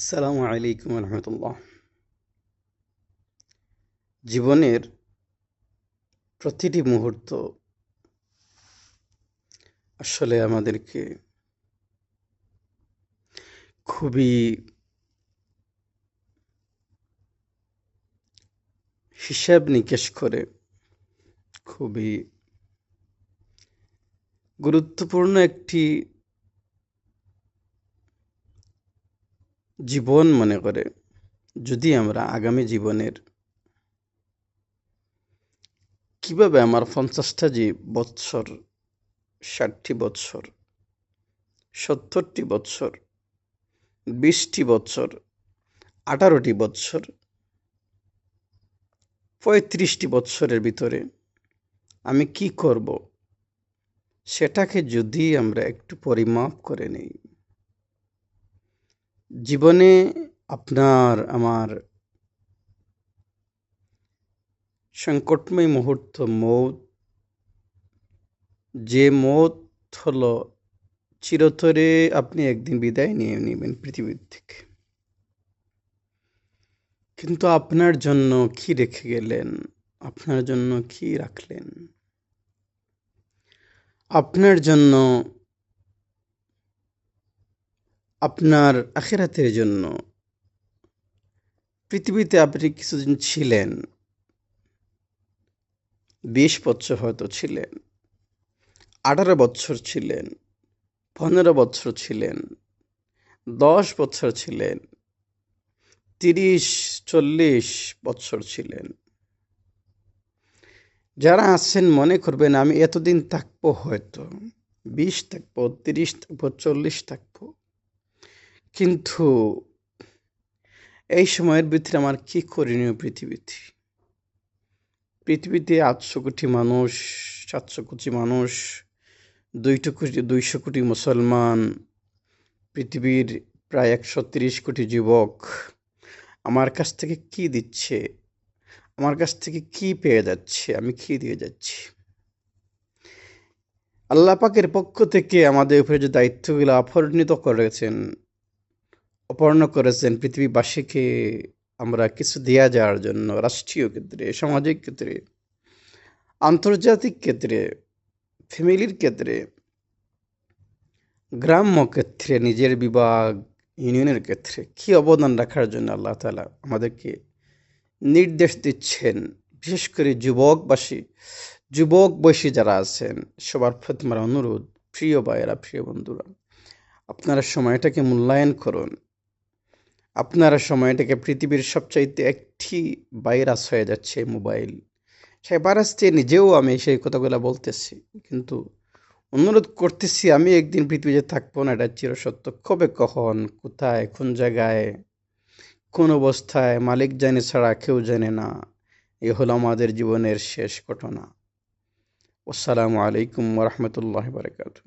আসসালামু আলাইকুম রহমতুল্লাহ। জীবনের প্রতিটি মুহূর্ত আসলে আমাদেরকে খুবই হিসাব নিকেশ করে, খুবই গুরুত্বপূর্ণ একটি জীবন মনে করে, যদি আমরা আগামী জীবনের কীভাবে আমার পঞ্চাশটা যে বৎসর, ষাটটি বৎসর, সত্তরটি বৎসর, বিশটি বৎসর, আঠারোটি বৎসর, পঁয়ত্রিশটি বৎসরের ভিতরে আমি কি করব? সেটাকে যদি আমরা একটু পরিমাপ করে নেই। জীবনে আপনার আমার সংকটময় মুহূর্ত মৌত, যে মত হলো চিরতরে আপনি একদিন বিদায় নিয়ে নেবেন পৃথিবীর থেকে কিন্তু আপনার জন্য কি রেখে গেলেন? আপনার জন্য কি রাখলেন? আপনার জন্য আপনার আখেরাতের জন্য। পৃথিবীতে আপনি কিছুদিন ছিলেন। বিশ বছর হয়তো ছিলেন। আঠারো বছর ছিলেন। পনেরো বছর ছিলেন। দশ বছর ছিলেন। তিরিশ, চল্লিশ বছর ছিলেন। যারা আছেন, মনে করবেন আমি এতদিন থাকব হয়তো। বিশ থাকব, তিরিশ থাকব, চল্লিশ থাকব। কিন্তু এই সময়ের ভিতরে আমার কি করণীয় পৃথিবীতে? পৃথিবীতে আটশো কোটি মানুষ, সাতশো কোটি মানুষ, দুইটো কোটি, দুইশো কোটি মুসলমান, পৃথিবীর প্রায় একশো তিরিশ কোটি যুবক, আমার কাছ থেকে কি দিচ্ছে? আমার কাছ থেকে কি পেয়ে যাচ্ছে? আমি কি দিয়ে যাচ্ছি? আল্লাহ পাকের পক্ষ থেকে আমাদের উপরে যে দায়িত্বগুলো অপরিণত করেছেন অপর্ণ করেছেন পৃথিবীবাসীকে আমরা কিছু দেয়া যাওয়ার জন্য, রাষ্ট্রীয় ক্ষেত্রে, সামাজিক ক্ষেত্রে, আন্তর্জাতিক ক্ষেত্রে, ফ্যামিলির ক্ষেত্রে, গ্রাম্য ক্ষেত্রে, নিজের বিভাগ, ইউনিয়নের ক্ষেত্রে কী অবদান রাখার জন্য আল্লাহ তালা আমাদেরকে নির্দেশ দিচ্ছেন? বিশেষ করে যুবকবাসী যুবক বয়সী যারা আছেন, সবার প্রতি আমার অনুরোধ, প্রিয় ভাইয়েরা, প্রিয় বন্ধুরা, আপনারা সময়টাকে মূল্যায়ন করুন। আপনারা সময়টাকে পৃথিবীর সবচাইতে একটি ভাইরাস হয়ে যাচ্ছে মোবাইল। সেই ভাইরাসটি নিজেও আমি সেই কথাগুলো বলতেছি, কিন্তু অনুরোধ করতেছি আমি একদিন পৃথিবীতে থাকব না, এটা চিরসত্য। কবে, কখন, কোথায়, কোন জায়গায়, কোন অবস্থায়, মালিক জানে ছাড়া কেউ জানে না, এ হলো আমাদের জীবনের শেষ ঘটনা। আসসালামু আলাইকুম রহমতুল্লাহ বারকাতু